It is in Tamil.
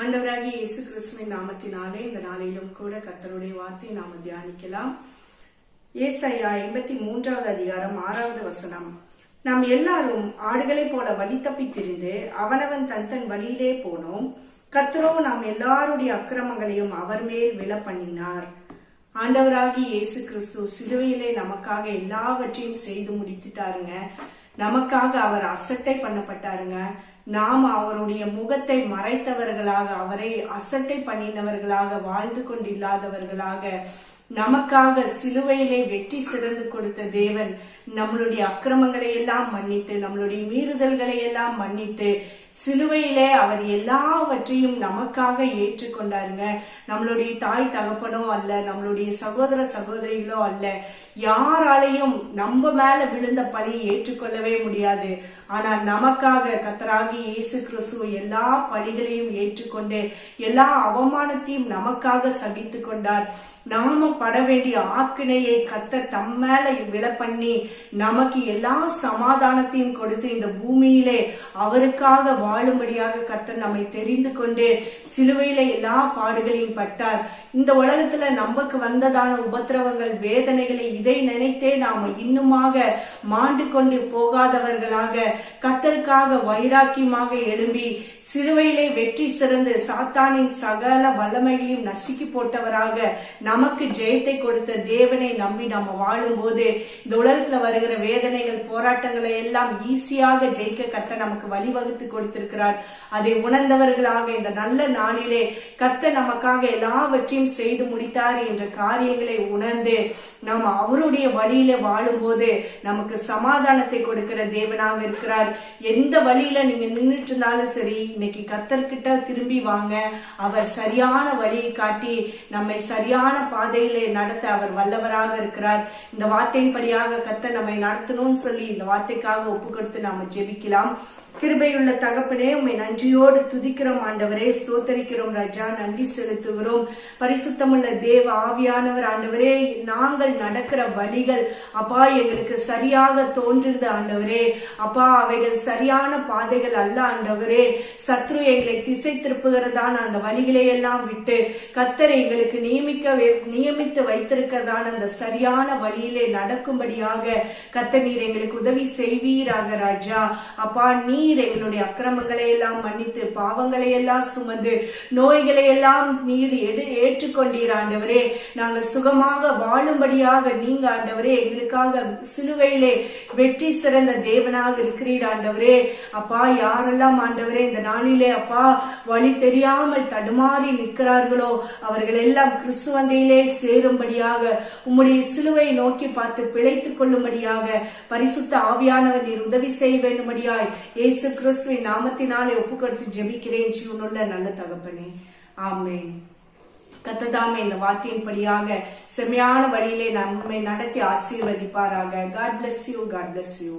ஆண்டவராகிய இயேசு கிறிஸ்துவின் நாமத்தினாலே இந்த நாளிலும் கூட கர்த்தருடைய வார்த்தையை நாம தியானிக்கலாம். ஏசையா எண்பத்தி மூன்றாவது அதிகாரம் ஆறாவது வசனம். நாம் எல்லாரும் ஆடுகளைப் போல வழி தப்பி திரிந்து அவனவன் தன் தன் வழியிலே போனோம். கர்த்தரோ நாம் எல்லாருடைய அக்கிரமங்களையும் அவர் மேல் விழ பண்ணினார் ஆண்டவராகி இயேசு கிறிஸ்து சிலுவையிலே நமக்காக எல்லாவற்றையும் செய்து முடித்துட்டாருங்க. நமக்காக அவர் அசட்டை பண்ணப்பட்டாருங்க. நாம் அவருடைய முகத்தை மறைத்தவர்களாக அவரை அசட்டை பண்ணினவர்களாக வாழ்ந்து கொண்டில்லாதவர்களாக நமக்காக சிலுவையிலே வெற்றி சிறந்து கொடுத்த தேவன் நம்மளுடைய அக்கிரமங்களை எல்லாம் மன்னித்து நம்மளுடைய மீறுதல்களை எல்லாம் மன்னித்து சிலுவையிலே அவர் எல்லாவற்றையும் நமக்காக ஏற்றுக்கொண்டாருங்க. நம்மளுடைய தாய் தகப்பனோ அல்ல நம்மளுடைய சகோதர சகோதரிகளோ அல்ல யாராலையும் நம்ம மேல விழுந்த பழியை ஏற்றுக்கொள்ளவே முடியாது. ஆனா நமக்காக கத்தராக இயேசு கிறிஸ்து எல்லா பழிகளையும் ஏற்றுக்கொண்டு எல்லா அவமானத்தையும் நமக்காக சகித்து கொண்டார். நாம பட வேண்டிய ஆக்கினையை கத்த தம் மேல விட பண்ணி நமக்கு எல்லா சமாதானத்தையும் கொடுத்து இந்த பூமியிலே அவருக்காக வாழும்படியாக கத்த நம்மை தெரிந்து கொண்டு சிலுவையில எல்லா பாடுகளையும் பட்டார். இந்த உலகத்துல நமக்கு வந்ததான உபத்திரவங்கள் வேதனைகளை இதை நினைத்தே நாம இன்னுமாக மாண்டு கொண்டு போகாதவர்களாக கத்தருக்காக வைராக்கியமாக எழும்பி சிலுவையிலே வெற்றி சிறந்து சாத்தானின் சகல வல்லமைகளையும் நசுக்கி போட்டவராக நமக்கு ஜெயத்தை கொடுத்த தேவனை நம்பி நம்ம வாழும்போது இந்த உலகத்துல வருகிற வேதனைகள் போராட்டங்களை எல்லாம் ஈஸியாக ஜெயிக்க கத்த நமக்கு வழிவகுத்து கொடுத்திருக்கிறார். அதை உணர்ந்தவர்களாக இந்த நல்ல நாளிலே கத்த நமக்காக எல்லாவற்றையும் செய்து முடித்தார் என்ற காரியங்களை உணர்ந்து நாம் அவருடைய வழியில வாழும்போது நமக்கு சமாதானத்தை கொடுக்கிற தேவனாக இருக்கிறார். எந்த வழியில நீங்க நின்றுட்டு இருந்தாலும் சரி இன்னைக்கு கத்தர்கிட்ட திரும்பி வாங்க. அவர் சரியான வழியை காட்டி நம்மை சரியான பாதையிலே நடத்த அவர் வல்லவராக இருக்கிறார். இந்த வார்த்தையின்படியாக கத்த நம்மை நடத்தணும்னு சொல்லி இந்த வார்த்தைக்காக ஒப்பு கொடுத்து நாம ஜெபிக்கலாம். கிருபையுள்ள தகப்பனே உண்மை நன்றியோடு துதிக்கிறோம். ஆண்டவரே ஸ்தோத்தரிக்கிறோம். ராஜா நன்றி செலுத்துகிறோம். பரிசுத்தமுள்ள தேவ ஆவியானவர் ஆண்டவரே நாங்கள் நடக்கிற வழிகள் அப்பா எங்களுக்கு சரியா சரியாக தோன்றுது ஆண்டவரே. அப்பா அவைகள் சரியான பாதைகள் அல்ல ஆண்டவரே. சத்ரு எங்களை திசை திருப்புகிறதான அந்த வழிகளை எல்லாம் விட்டு கத்தரை எங்களுக்கு நியமிக்க நியமித்து வைத்திருக்கிறதான அந்த சரியான வழியிலே நடக்கும்படியாக கத்த நீர் எங்களுக்கு உதவி செய்வீராக ராஜா. அப்பா நீர் எங்களுடைய அக்கிரமங்களை எல்லாம் மன்னித்து பாவங்களை எல்லாம் சுமந்து நோய்களை எல்லாம் நீர் எடு ஏற்றுக்கொண்டீர் ஆண்டவரே. நாங்கள் சுகமாக வாழும்படியாக நீங்க ஆண்டவரே எங்களுக்காக சிலுவையிலே வெற்றி சிறந்த தேவனாக இருக்கிறீர் ஆண்டவரே. அப்பா யாரெல்லாம் ஆண்டவரே இந்த நாளிலே அப்பா வழி தெரியாமல் தடுமாறி நிற்கிறார்களோ அவர்கள் எல்லாம் கிறிஸ்துவண்டையிலே சேரும்படியாக உம்முடைய சிலுவை நோக்கி பார்த்து பிழைத்துக் கொள்ளும்படியாக பரிசுத்த ஆவியானவர் நீர் உதவி செய்ய வேண்டும்படியாய் இயேசு கிறிஸ்துவின் நாமத்தினாலே ஒப்புக்கொடுத்து ஜெபிக்கிறேன். ஜீவனுள்ள நல்ல தகப்பனே. ஆமேன். கத்ததாமே இந்த வார்த்தையின்படியாக செம்மையான வழியிலே நம்மை நடத்தி ஆசீர்வதிப்பாராக. God bless you God bless you